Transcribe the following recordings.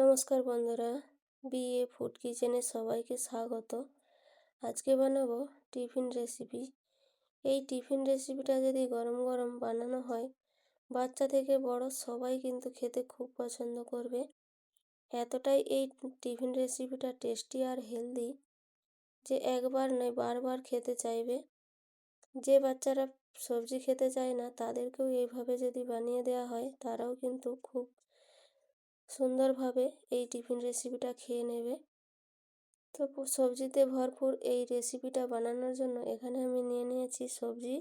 নমস্কার বন্ধুরা, BA food কিচেনে সবাইকে স্বাগত। আজকে বানাবো টিফিন রেসিপি। এই টিফিন রেসিপিটা যদি গরম গরম বানানো হয়, বাচ্চা থেকে বড় সবাই কিন্তু খেতে খুব পছন্দ করবে। এতটাই এই টিফিন রেসিপিটা টেস্টি আর হেলদি যে একবার নয়, বারবার খেতে চাইবে। যে বাচ্চারা সবজি খেতে চায় না, তাদেরকেও এইভাবে যদি বানিয়ে দেওয়া হয়, তারাও কিন্তু খুব সুন্দরভাবে এই টিফিন রেসিপিটা খেয়ে নেবে। তো সবজিতে ভরপুর এই রেসিপিটা বানানোর জন্য এখানে আমি নিয়ে নিয়েছি সবজি।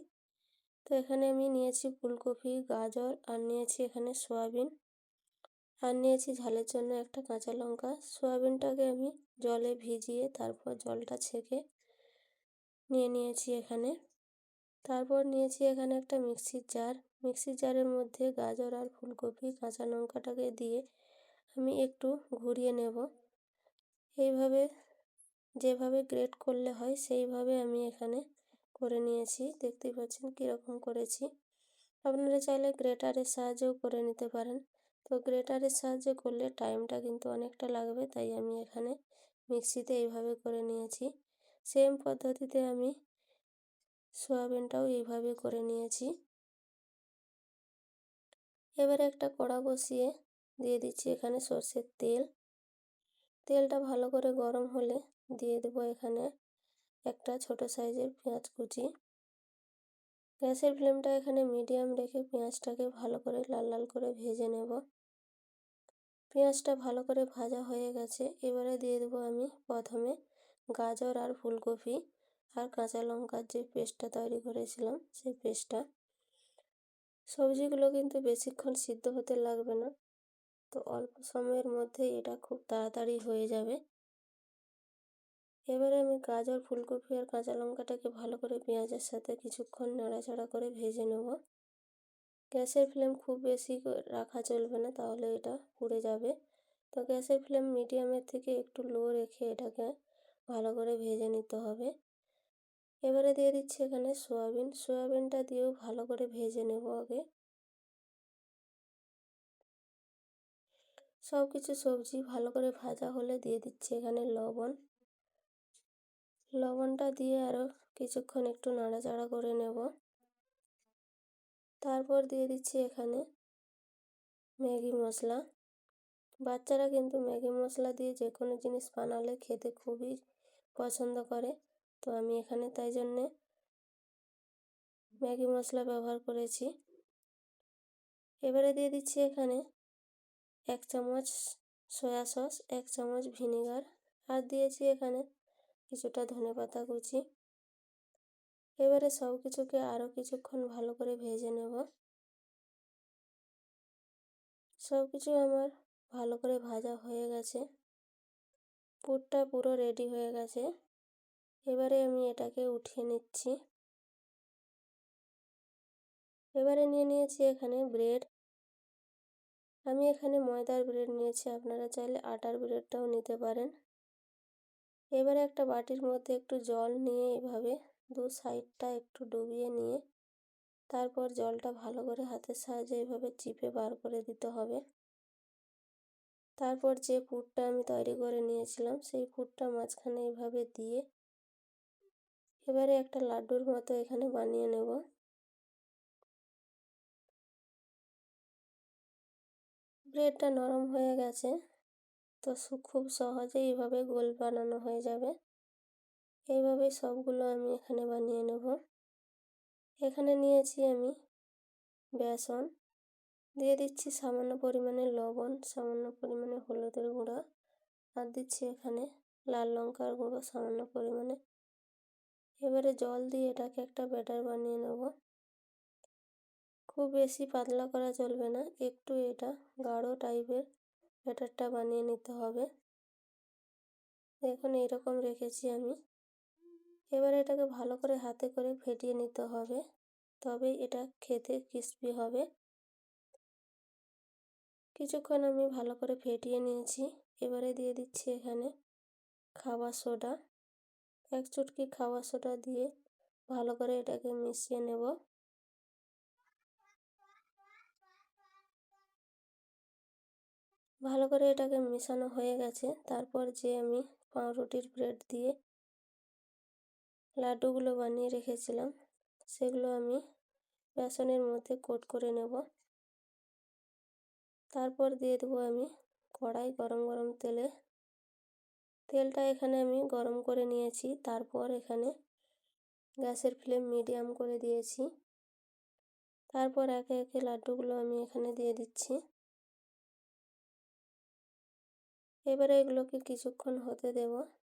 তো এখানে আমি নিয়েছি ফুলকপি, গাজর, আর নিয়েছি এখানে সয়াবিন। আর নিয়েছি ঝালের জন্য একটা কাঁচা লঙ্কা। সয়াবিনটাকে আমি জলে ভিজিয়ে তারপর জলটা ছেঁকে নিয়ে নিয়েছি এখানে। তারপর নিয়েছি এখানে একটা মিক্সির জার। মিক্সির জারের মধ্যে গাজর আর ফুলকপি, কাঁচা লঙ্কাটাকে দিয়ে আমি একটু ঘুরিয়ে নেব। এইভাবে যেভাবে গ্রেড করলে হয়, সেইভাবে আমি এখানে করে নিয়েছি। দেখতেই পাচ্ছেন কীরকম করেছি। আপনারা চাইলে গ্রেটারের সাহায্যেও করে নিতে পারেন। তো গ্রেটারের সাহায্যে করলে টাইমটা কিন্তু অনেকটা লাগবে, তাই আমি এখানে মিক্সিতে এইভাবে করে নিয়েছি। সেম পদ্ধতিতে আমি সোয়াবিনটাও এইভাবে করে নিয়েছি। এবারে একটা কড়া বসিয়ে দিয়ে দিচ্ছি এখানে সর্ষের তেল। তেলটা ভালো করে গরম হলে দিয়ে দেব এখানে একটা ছোট সাইজের পেঁয়াজ কুচি। গ্যাসের ফ্লেমটা এখানে মিডিয়াম রেখে পেঁয়াজটাকে ভালো করে লাল লাল করে ভেজে নেব। পেঁয়াজটা ভালো করে ভাজা হয়ে গেছে। এবারে দিয়ে দেবো আমি প্রথমে গাজর আর ফুলকপি আর কাঁচা লঙ্কার যে পেস্টটা তৈরি করেছিলাম সেই পেস্টটা। সবজিগুলো কিন্তু বেশিক্ষণ সিদ্ধ হতে লাগবে না। তো অল্প সময়ের মধ্যেই এটা খুব তাড়াতাড়ি হয়ে যাবে। এবারে আমি গাজর, ফুলকপি আর কাঁচা লঙ্কাটাকে ভালো করে পেঁয়াজের সাথে কিছুক্ষণ নাড়াচাড়া করে ভেজে নেব। গ্যাসের ফ্লেম খুব বেশি রাখা চলবে না, তাহলে এটা পুড়ে যাবে। তো গ্যাসের ফ্লেম মিডিয়ামের থেকে একটু লো রেখে এটাকে ভালো করে ভেজে নিতে হবে। এবারে দিয়ে দিচ্ছি এখানে সোয়াবিন। সোয়াবিনটা দিয়েও ভালো করে ভেজে নেব আগে। সব কিছু সবজি ভালো করে ভাজা হলে দিয়ে দিচ্ছি এখানে লবণ। লবণটা দিয়ে আরও কিছুক্ষণ একটু নাড়াচাড়া করে নেব। তারপর দিয়ে দিচ্ছি এখানে ম্যাগি মশলা। বাচ্চারা কিন্তু ম্যাগি মশলা দিয়ে যে কোনো জিনিস বানালে খেতে খুবই পছন্দ করে। তো আমি এখানে তাই জন্যে ম্যাগি মশলা ব্যবহার করেছি। এবারে দিয়ে দিচ্ছি এখানে এক চামচ সয়া সস, এক চামচ ভিনেগার, আর দিয়েছি এখানে কিছুটা ধনে পাতা কুচি। এবারে সব কিছুকে আরও কিছুক্ষণ ভালো করে ভেজে নেব। সব কিছু আমার ভালো করে ভাজা হয়ে গেছে। পুরটা পুরো রেডি হয়ে গেছে। এবারে আমি এটাকে উঠিয়ে নিচ্ছি। এবারে নিয়ে নিয়েছি এখানে ব্রেড আমি এখানে ময়দার ব্রেড নিয়েছি, আপনারা চাইলে আটার ব্রেডটাও নিতে পারেন। এবারে একটা বাটির মধ্যে একটু জল নিয়ে এভাবে দু সাইডটা একটু ডুবিয়ে নিয়ে তারপর জলটা ভালো করে হাতের সাহায্যে এভাবে চিপে বার করে দিতে হবে। তারপর যে পুরটা আমি তৈরি করে নিয়েছিলাম, সেই পুরটা মাঝখানে এইভাবে দিয়ে এবারে একটা লাড্ডুর মতো এখানে বানিয়ে নেব। ব্রেডটা নরম হয়ে গেছে। তো খুব সহজেই এইভাবে গোল বানানো হয়ে যাবে। এইভাবে সবগুলো আমি এখানে বানিয়ে নেব। এখানে নিয়েছি আমি বেসন। দিয়ে দিচ্ছি সামান্য পরিমাণে লবণ, সামান্য পরিমাণে হলুদের গুঁড়া। আর দিচ্ছি এখানে লাল লঙ্কার গুঁড়ো সামান্য পরিমাণে। এবারে জল দিয়ে এটাকে একটা ব্যাটার বানিয়ে নেব। খুব বেশি পাতলা করা চলবে না, একটু এটা গাঢ় টাইপের ব্যাটারটা বানিয়ে নিতে হবে। দেখুন, এইরকম রেখেছি আমি। এবার এটাকে ভালো করে হাতে করে ফেটিয়ে নিতে হবে, তবেই এটা খেতে ক্রিস্পি হবে। কিছুক্ষণ আমি ভালো করে ফেটিয়ে নিয়েছি। এবারে দিয়ে দিচ্ছি এখানে খাবার সোডা। এক চুটকি খাবার সোডা দিয়ে ভালো করে এটাকে মিশিয়ে নেব। ভালো করে এটাকে মেশানো হয়ে গেছে। তারপর যে আমি পাউরুটির ব্রেড দিয়ে লাড্ডুগুলো বানিয়ে রেখেছিলাম, সেগুলো আমি বেসনের মধ্যে কোট করে নেব। তারপর দিয়ে দেবো আমি কড়াই গরম গরম তেলে। তেলটা এখানে আমি গরম করে নিয়েছি। তারপর এখানে গ্যাসের ফ্লেম মিডিয়াম করে দিয়েছি। তারপর একে একে লাড্ডুগুলো আমি এখানে দিয়ে দিচ্ছি। এবারে এগুলোকে কিছুক্ষণ হতে দেব।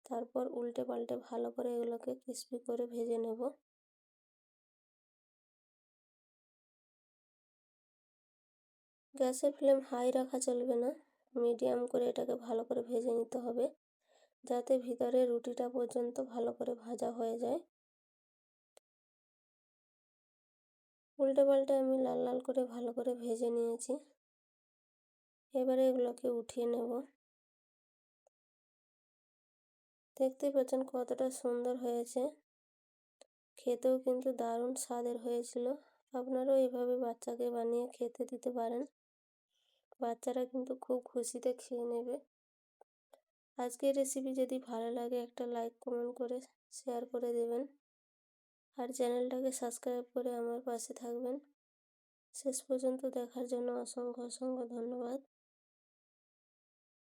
তারপর উল্টে পাল্টে ভালো করে এগুলোকে ক্রিস্পি করে ভেজে নেব। গ্যাসের ফ্লেম হাই রাখা চলবে না। মিডিয়াম করে এটাকে ভালো করে ভেজে নিতে হবে, যাতে ভিতরে রুটিটা পর্যন্ত ভালো করে ভাজা হয়ে যায়। উল্টে পাল্টে আমি লাল লাল করে ভালো করে ভেজে নিয়েছি। এবারে এগুলোকে উঠিয়ে নেব। দেখতেই পাচ্ছেন কতটা সুন্দর হয়েছে। খেতেও কিন্তু দারুণ স্বাদের হয়েছিল। আপনারাও এভাবে বাচ্চাকে বানিয়ে খেতে দিতে পারেন। বাচ্চারা কিন্তু খুব খুশিতে খেয়ে নেবে। আজকের রেসিপি যদি ভালো লাগে একটা লাইক কমেন্ট করে শেয়ার করে দেবেন। আর চ্যানেলটাকে সাবস্ক্রাইব করে আমার পাশে থাকবেন। শেষ পর্যন্ত দেখার জন্য অসংখ্য অসংখ্য ধন্যবাদ।